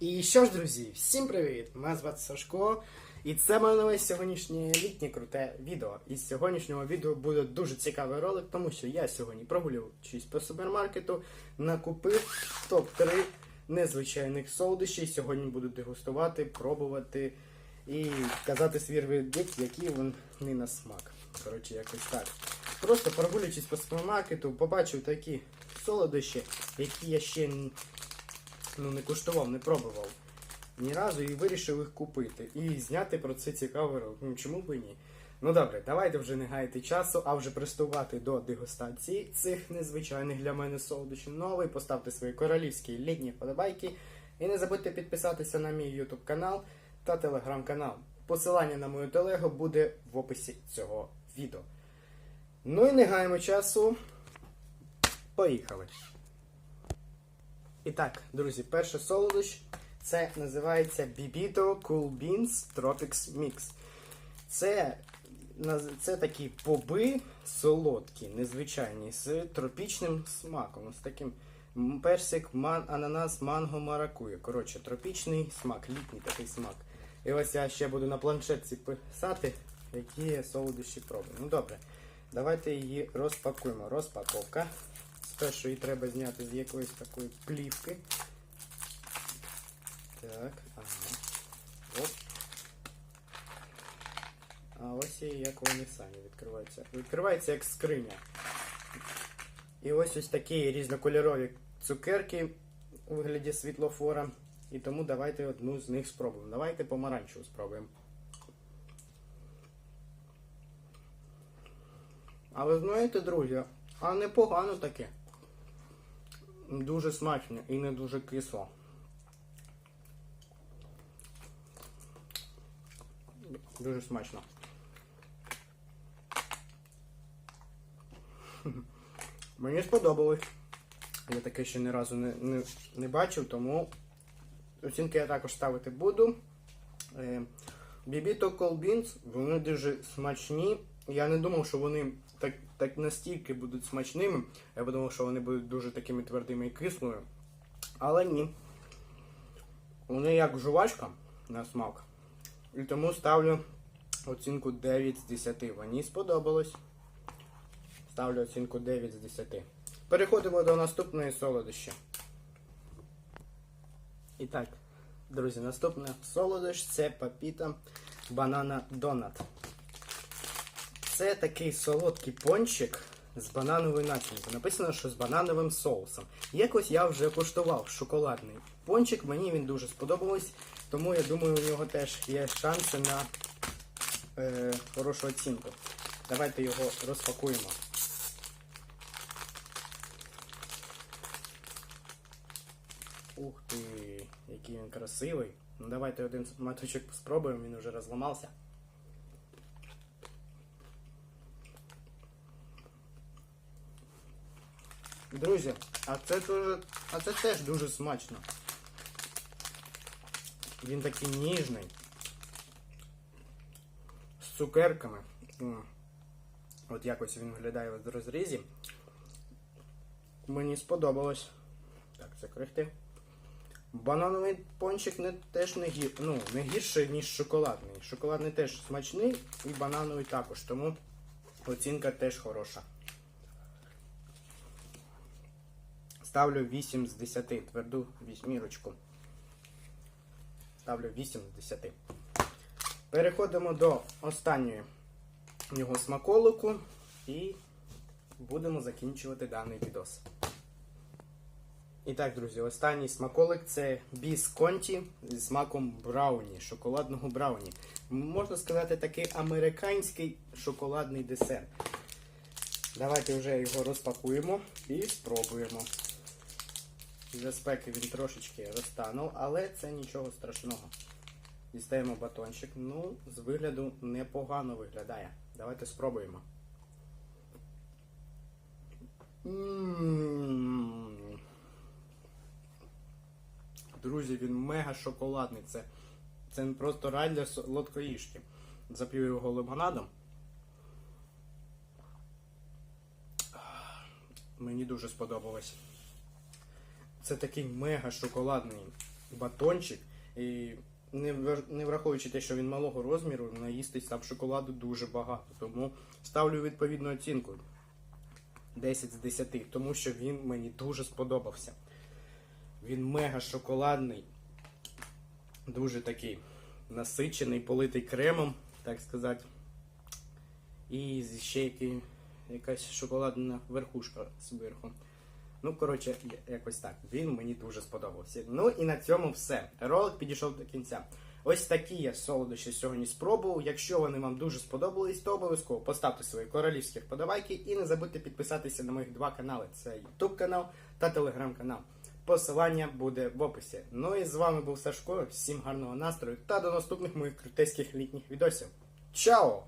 І що ж, друзі, всім привіт! Мене звати Сашко, і це моє сьогоднішнє літнє круте відео. І з сьогоднішнього відео буде дуже цікавий ролик, тому що я сьогодні прогулюючись по супермаркету, накупив топ-3 незвичайних солодощів. Сьогодні буду дегустувати, пробувати і казати свій вердикт, які вони на смак. Коротше, якось так. Просто прогулюючись по супермаркету, побачив такі солодощі, які я ще ну, не куштував, не пробував ні разу і вирішив їх купити. І зняти про це цікавий ролик. Ну чому б і ні? Ну добре, давайте вже не гаяти часу, а вже приступати до дегустації цих незвичайних для мене солодощів. Новий, поставте свої королівські літні вподобайки. І не забудьте підписатися на мій YouTube канал та телеграм-канал. Посилання на мою телегу буде в описі цього відео. Ну і не гаємо часу. Поїхали! І так, друзі, перший солодощ це називається Bibito Cool Beans Tropics Mix. Це, це такі боби солодкі, незвичайні, з тропічним смаком. З таким персик, ман, ананас, манго, маракуя. Коротше, тропічний смак, літній такий смак. І ось я ще буду на планшетці писати, які солодощі пробую. Ну добре, давайте її розпакуємо. Розпаковка. Спершу її треба зняти з якоїсь такої плівки. Так, ага. Оп. А ось і як вони самі відкриваються. Відкривається як скриня. І ось ось такі різнокольорові цукерки у вигляді світлофора. І тому давайте одну з них спробуємо. Давайте помаранчеву спробуємо. Але знаєте, друзі, а непогано таке. Дуже смачно і не дуже кисло. Дуже смачно. Мені сподобалось. Я таке ще ні разу не, не, не бачив, тому оцінки я також ставити буду. Е, Бібіто Колбінс, вони дуже смачні. Я не думав, що вони так, так настільки будуть смачними. Я подумав, що вони будуть дуже такими твердими і кислими. Але ні. Вони як жувачка на смак. І тому ставлю оцінку 9 з 10. Мені сподобалось. Ставлю оцінку 9 з 10. Переходимо до наступної солодощі. І так, друзі, наступна солодощ це папіта банана донат. Це такий солодкий пончик з банановою начинкою. Написано, що з банановим соусом. Якось я вже куштував шоколадний пончик, мені він дуже сподобалось, тому я думаю, у нього теж є шанси на е, хорошу оцінку. Давайте його розпакуємо. Ух ти, який він красивий. Ну давайте один маточок спробуємо, він вже розламався. Друзі, а це дуже. А це теж дуже смачно. Він такий ніжний. З цукерками. От якось він виглядає в розрізі. Мені сподобалось. Так, це крихти. Банановий пончик не, теж не, гір, ну, не гірший, ніж шоколадний. Шоколадний теж смачний і банановий також, тому оцінка теж хороша. Ставлю 8 з 10, тверду вісьмірочку. Ставлю 8 з 10. Переходимо до останньої його смаколику і будемо закінчувати даний відос. І так, друзі, останній смаколик це біс конті зі смаком брауні, шоколадного брауні. Можна сказати, такий американський шоколадний десерт. Давайте вже його розпакуємо і спробуємо. За спеки він трошечки розтанув, але це нічого страшного. Дістаємо батончик. Ну, з вигляду непогано виглядає. Давайте спробуємо. Друзі, він мега шоколадний. Це, це просто рай для солодкоїжки. Зап'ю його лимонадом. Мені дуже сподобалось. Це такий мега шоколадний батончик. І не, враховуючи те, що він малого розміру, наїстись там шоколаду дуже багато. Тому ставлю відповідну оцінку 10 з 10, тому що він мені дуже сподобався. Він мега шоколадний, дуже такий насичений, политий кремом, так сказати. І ще який, якась шоколадна верхушка зверху. Ну, коротше, якось так. Він мені дуже сподобався. Ну і на цьому все. Ролик підійшов до кінця. Ось такі я солодощі сьогодні спробував. Якщо вони вам дуже сподобались, то обов'язково поставте свої королівські вподобайки і не забудьте підписатися на моїх два канали: це YouTube канал та Telegram канал. Посилання буде в описі. Ну і з вами був Сашко. Всім гарного настрою та до наступних моїх крутеських літніх відосів. Чао!